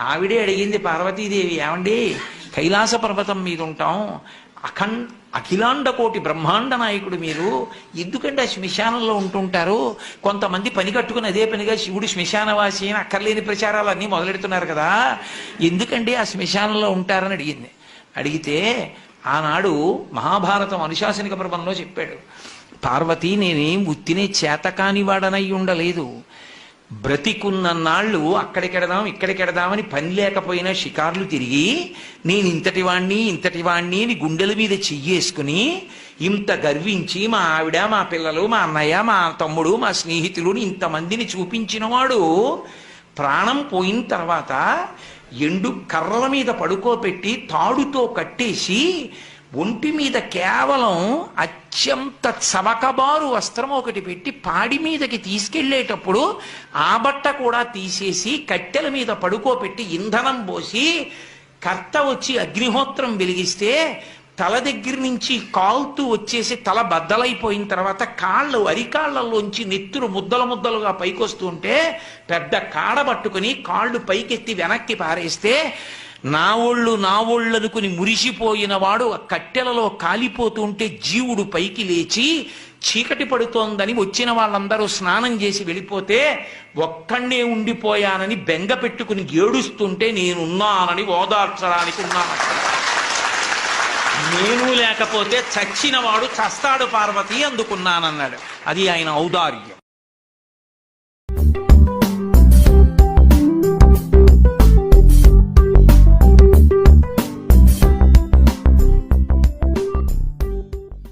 ఆవిడే అడిగింది పార్వతీదేవి ఏమండి? కైలాస పర్వతం మీద ఉంటాం అఖం అఖిలాండ కోటి బ్రహ్మాండ నాయకుడు మీరు. ఎందుకంటే ఆ శ్మశానంలో ఉంటుంటారు? కొంతమంది పని కట్టుకుని అదే పనిగా శివుడు శ్మశానవాసి అని అక్కర్లేని ప్రచారాలు అన్నీ మొదలెడుతున్నారు కదా. ఎందుకండి ఆ శ్మశానంలో ఉంటారని అడిగింది. అడిగితే ఆనాడు మహాభారతం అనుశాసనిక పర్వంలో చెప్పాడు పార్వతి నేనేం ఉత్తినే చేతకాని వాడనై ఉండలేదు. బ్రతికున్న నాళ్ళు అక్కడికెడదాం ఇక్కడికెడదామని పని లేకపోయినా షికార్లు తిరిగి నేను ఇంతటి వాణ్ణి ఇంతటి వాణ్ణి అని గుండెల మీద చెయ్యేసుకుని ఇంత గర్వించి మా ఆవిడ మా పిల్లలు మా అన్నయ్య మా తమ్ముడు మా స్నేహితులు ఇంతమందిని చూపించినవాడు ప్రాణం పోయిన తర్వాత ఎండు కర్రల మీద పడుకోబెట్టి తాడుతో కట్టేసి ఒంటి మీద కేవలం అత్యంత చవకబారు వస్త్రం ఒకటి పెట్టి పాడి మీదకి తీసుకెళ్ళేటప్పుడు ఆ బట్ట కూడా తీసేసి కట్టెల మీద పడుకోపెట్టి ఇంధనం పోసి కర్త వచ్చి అగ్నిహోత్రం వెలిగిస్తే తల దగ్గర నుంచి కాలుతూ వచ్చేసి తల బద్దలైపోయిన తర్వాత కాళ్ళు అరికాళ్ళలోంచి నెత్తురు ముద్దలు ముద్దలుగా పైకొస్తుంటే పెద్ద కాడ పట్టుకుని కాళ్ళు పైకెత్తి వెనక్కి పారేస్తే నా ఒళ్ళు నా ఒళ్ళు అనుకుని మురిసిపోయిన వాడు ఆ కట్టెలలో కాలిపోతుంటే జీవుడు పైకి లేచి చీకటి పడుతోందని వచ్చిన వాళ్ళందరూ స్నానం చేసి వెళ్ళిపోతే ఒక్కడే ఉండిపోయానని బెంగ పెట్టుకుని ఏడుస్తుంటే నేనున్నానని ఓదార్చడానికి ఉన్నాను. నేను లేకపోతే చచ్చినవాడు చస్తాడు పార్వతి అందుకున్నానన్నాడు. అది ఆయన ఔదార్యం.